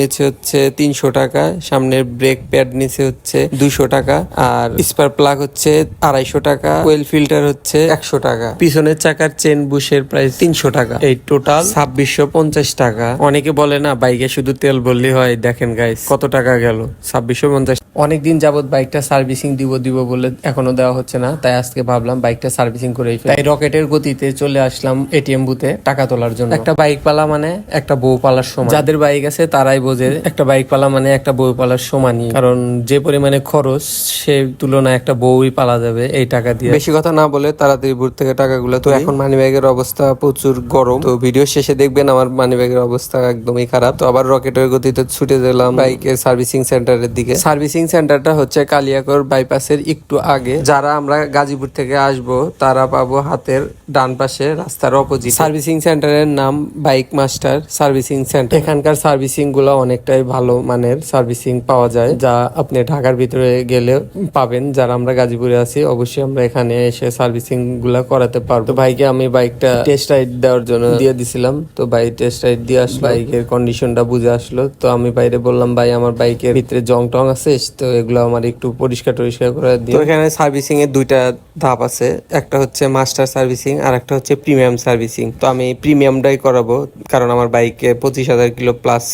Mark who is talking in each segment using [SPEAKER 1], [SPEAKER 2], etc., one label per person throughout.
[SPEAKER 1] নিচে হচ্ছে তিনশো টাকা, সামনের ব্রেক প্যাড নিচে হচ্ছে দুইশো টাকা, আর স্পার প্লাগ হচ্ছে আড়াইশো টাকা ওয়েল ফিল্টার হচ্ছে একশো টাকা, পিছনের চাকার চেন বুশের প্রাইস তিনশো টাকা। এই টোটাল ছাব্বিশশো পঞ্চাশ টাকা। অনেকে বলে না, বাইকে শুধু তেল বললেই হয়। দেখেন গাইস কত টাকা গেল? ছাব্বিশশো পঞ্চাশ। অনেকদিন যাবত বাইকটা সার্ভিসিং দিব দিব বলে এখনও দেওয়া হচ্ছে না। তাই আজকে ভাবলাম বাইকটা সার্ভিসিং করে। তাই রকেটের গতিতে চলে আসলাম এটিএম বুথে টাকা তোলার জন্য। একটা বাইক পালা মানে একটা বউ পালার সময়। যাদের বাইক আছে তারাই বোঝে একটা বাইক পালা মানে একটা বউ পালার সমানই। কারণ যে পরিমাণে খরচ সে তুলনায় একটা বউই পালা যাবে এই টাকা দিয়ে। বেশি কথা না বলে তাড়াতাড়ি বুথ থেকে টাকাগুলো তো এখন মানি ব্যাগের অবস্থা প্রচুর গরম। তো ভিডিও শেষে দেখবেন আমার মানি ব্যাগের অবস্থা একদমই খারাপ। তো আবার রকেটের গতিতে ছুটে গেলাম বাইকের সার্ভিসিং সেন্টারের দিকে। সার্ভিসিং সেন্টারটা হচ্ছে কালিয়াকর বাইপাসের একটু আগে। যারা আমরা গাজীপুর থেকে আসব তারা পাবো হাতের ডান পাশে রাস্তার অপোজিট সার্ভিসিং সেন্টারের নাম বাইক মাস্টার সার্ভিসিং সেন্টার এখানকার সার্ভিসিংগুলো অনেকটাই ভালো মানের সার্ভিসিং পাওয়া যায়, যা আপনি ঢাকার ভিতরে গেলে পাবেন। যারা আমরা গাজীপুরে আছি, অবশ্যই আমরা এখানে এসে সার্ভিসিংগুলা করাতে পারব। তো ভাইকে আমি বাইকটা টেস্ট রাইড দেওয়ার জন্য দিয়ে দিছিলাম। তো ভাই টেস্ট রাইড দিয়ে আসলো। বাইকের কন্ডিশনটা বুঝে আসলো। তো আমি বাইরে বললাম, ভাই, আমার বাইকের ভিতরে জং টং আছে, তো এগুলো আমার একটু পরিষ্কার টরিষ্কার করে দিই এখানে সার্ভিসিং এর দুইটা ধাপ আছে। একটা হচ্ছে মাস্টার সার্ভিসিং, আর একটা হচ্ছে প্রিমিয়াম সার্ভিসিং। তো আমি প্রিমিয়ামটাই করাবো, কারণ আমার বাইকে পঁচিশ হাজার কিলো প্লাস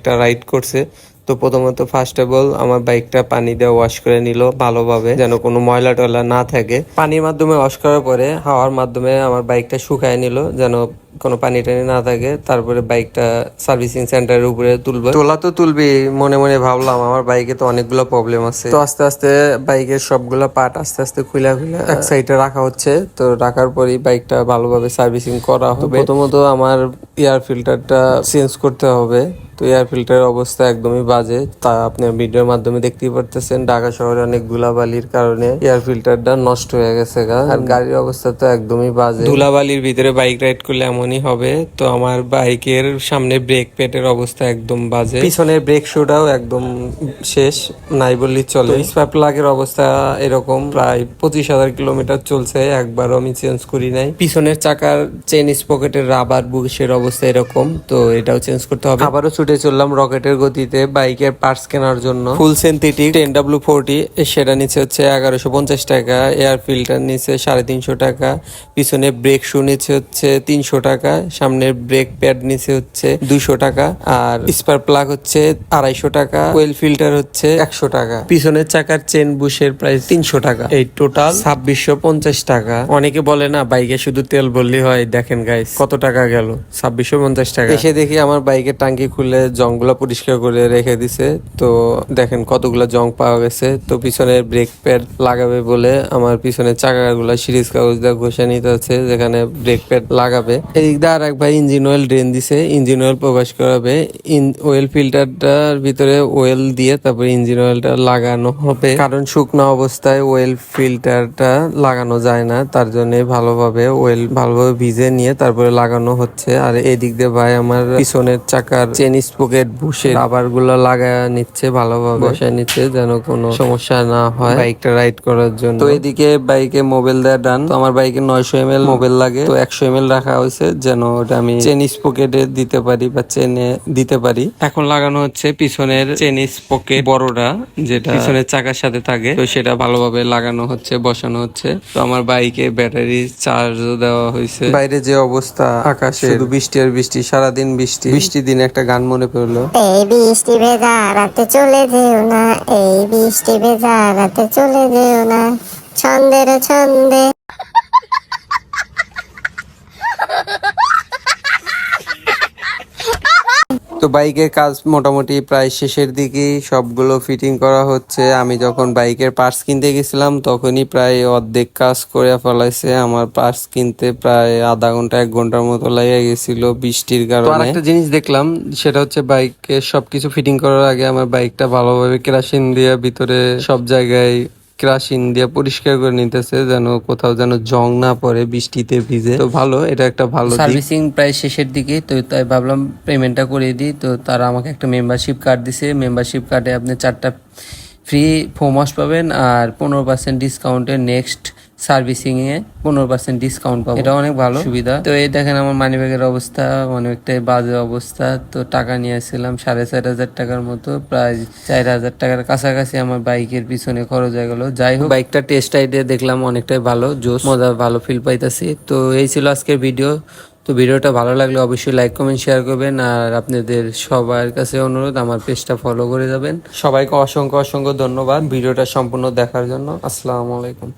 [SPEAKER 1] বাইকটা রাইড করছে। তো প্রথমত ফার্স্ট অফ অল আমার বাইকটা পানি দিয়ে ওয়াশ করে নিল ভালোভাবে, যেন কোনো ময়লা টয়লা না থাকে। পানির মাধ্যমে ওয়াশ করার পরে হাওয়ার মাধ্যমে আমার বাইকটা শুকায় নিল, যেন কোনো পানি টানি না থাকে তারপরে বাইকটা সার্ভিসিং সেন্টারের উপরে তুলবে। তোলা তো তুলবি মনে মনে ভাবলাম আমার বাইকে তো অনেকগুলো প্রবলেম আছে। তো আস্তে আস্তে বাইকের সবগুলো পার্ট আস্তে আস্তে খুলে খুলে এক সাইডে রাখা হচ্ছে। তো রাখার পরেই বাইকটা ভালোভাবে সার্ভিসিং করা হবে। প্রথমত আমার এয়ার ফিল্টারটা চেঞ্জ করতে হবে। তো এয়ার ফিল্টারের অবস্থা একদমই বাজে। তা আপনি ভিডিওর মাধ্যমে দেখতেই পারতেছেন ঢাকা শহরে অনেক ধুলাবালির কারণে এয়ার ফিল্টারটা নষ্ট হয়ে গেছে আর গাড়ির অবস্থা তো একদমই বাজে। ধুলাবালির ভিতরে বাইক রাইড করলে এমনই হবে তো আমার বাইকের সামনে ব্রেক প্যাডের অবস্থা একদম বাজে। পিছনের ব্রেক শুটাও একদম শেষ নাই বললেই চলে। স্পার প্লাগের অবস্থা এরকম প্রায় পঁচিশ হাজার কিলোমিটার চলছে একবারও আমি চেঞ্জ করি নাই। পিছনের চাকার চেন স্পকেটের রাবার বুশের অবস্থা এরকম তো এটাও চেঞ্জ করতে হবে। আবারও ছুটে চললাম রকেটের গতিতে বাইকের পার্টস কেনার জন্য। Full synthetic ten W forty সেটা নিচে হচ্ছে এগারোশো পঞ্চাশ টাকা এয়ার ফিল্টার নিচে সাড়ে তিনশো টাকা পিছনে ব্রেক শু নিচে হচ্ছে তিনশো টাকা সামনের ব্রেক প্যাড নিচে হচ্ছে দুইশো টাকা আর স্পার প্লাগ হচ্ছে আড়াইশো টাকা ওয়েল ফিল্টার হচ্ছে একশো টাকা, পিছনের চাকার চেন বুশের প্রাইস তিনশো টাকা। এই টোটাল ছাব্বিশশো পঞ্চাশ টাকা। অনেকে বলে না বাইকে শুধু তেল বললেই হয়। দেখেন গাইস কত টাকা গেল? ছাব্বিশশো পঞ্চাশ টাকা। এসে দেখি আমার বাইকের টাঙ্কি খুলে জংগুলা পরিষ্কার করে রেখে দিছে। তো দেখেন কতগুলা জং পাওয়া গেছে। তো পিছনের ব্রেক প্যাড লাগাবে বলে আমার পিছনের চাকাগুলা সিরিজ কাগজ দিয়ে ঘষে নিতে হচ্ছে, যেখানে ব্রেক প্যাড লাগাবে। এদিক আর এক ভাই ইঞ্জিন অয়েল ড্রেন দিছে। ইঞ্জিন অয়েল প্রকাশ করাবে। ওয়েল ফিল্টারটার ভিতরে ওয়েল দিয়ে তারপর ইঞ্জিন অয়েলটা লাগানো হবে। কারণ শুকনো অবস্থায় ওয়েল ফিল্টারটা লাগানো যায় না। তার জন্য ভালোভাবে ওয়েল ভালোভাবে ভিজে নিয়ে তারপরে লাগানো হচ্ছে। আর এদিক দিয়ে ভাই আমার পিছনের চাকার চেন স্পোকেট বসে রাবারগুলো লাগা নিচ্ছে ভালোভাবে। বসায় নিচ্ছে যেন কোনো সমস্যা না হয় বাইকটা রাইড করার জন্য। তো এদিকে বাইকে মোবাইল দেওয়া ডান তো আমার বাইকে নয়শো এম মোবাইল লাগে। তো একশো এম রাখা হয়েছে। যেন ওটা আমি চেন স্পোকেটে দিতে পারি বা চেনে দিতে পারি। এখন লাগানো হচ্ছে পিছনের চেন পকেট বড়টা যেটা পিছনের চাকার সাথে থাকে। তো সেটা ভালোভাবে লাগানো হচ্ছে বসানো হচ্ছে। তো আমার বাইকে ব্যাটারি চার্জ দেওয়া হয়েছে। বাইরে যে অবস্থা আকাশে শুধু বৃষ্টি আর বৃষ্টি সারাদিন বৃষ্টি। বৃষ্টির দিনে একটা গান মনে পড়ল।
[SPEAKER 2] এই বৃষ্টি ভেজা রাতে চলে যেও না এই বৃষ্টি ভেজা রাতে চলে যেও না। ছন্দের ছন্দে।
[SPEAKER 1] তো বাইকের কাজ মোটামুটি প্রায় শেষের দিকেই সবগুলো ফিটিং করা হচ্ছে। আমি যখন বাইকের পার্টস কিনতে গেছিলাম তখনই প্রায় অর্ধেক কাজ করে ফেলাইছে। আমার পার্টস কিনতে প্রায় আধা ঘণ্টা এক ঘণ্টার মতো লেগে গেছিল বৃষ্টির কারণে। একটা জিনিস দেখলাম সেটা হচ্ছে বাইকে সবকিছু ফিটিং করার আগে আমার বাইকটা ভালোভাবে কেরাসিন দিয়ে ভিতরে সব জায়গায় কেরাসিন দিয়ে পরিষ্কার করে নিতেছে, যেন কোথাও যেন জং না পড়ে, বৃষ্টিতে ভিজে। তো ভালো, এটা একটা ভালো সার্ভিসিং প্রায় শেষের দিকে, তো তাই ভাবলাম পেমেন্টটা করে দিই। তো তারা আমাকে একটা মেম্বারশিপ কার্ড দিছে। মেম্বারশিপ কার্ডে আপনি চারটা ফ্রি ফোম ওয়াশ পাবেন আর পনেরো পার্সেন্ট ডিসকাউন্টে নেক্সট সার্ভিসিং এ পনেরো পার্সেন্ট ডিসকাউন্ট পাবো। এটা অনেক ভালো। সুবিধা। তো এই দেখেন আমার মানি ব্যাগের অবস্থা অনেকটাই বাজে অবস্থা। তো টাকা নিয়ে আসছিলাম সাড়ে চার হাজার টাকার মতো প্রায় চার হাজার টাকার কাছাকাছি আমার বাইকের পিছনে খরচ হয়ে গেল। যাই হোক বাইকটা টেস্ট আইডিয়া দেখলাম অনেকটাই ভালো জোস মজা ভালো ফিল পাইতাছি। তো এই ছিল আজকের ভিডিও তো ভিডিওটা ভালো লাগলে অবশ্যই লাইক কমেন্ট শেয়ার করবেন। আর আপনাদের সবার কাছে অনুরোধ আমার পেজটা ফলো করে যাবেন। সবাইকে অসংখ্য অসংখ্য ধন্যবাদ ভিডিওটা সম্পূর্ণ দেখার জন্য। আসসালামু আলাইকুম।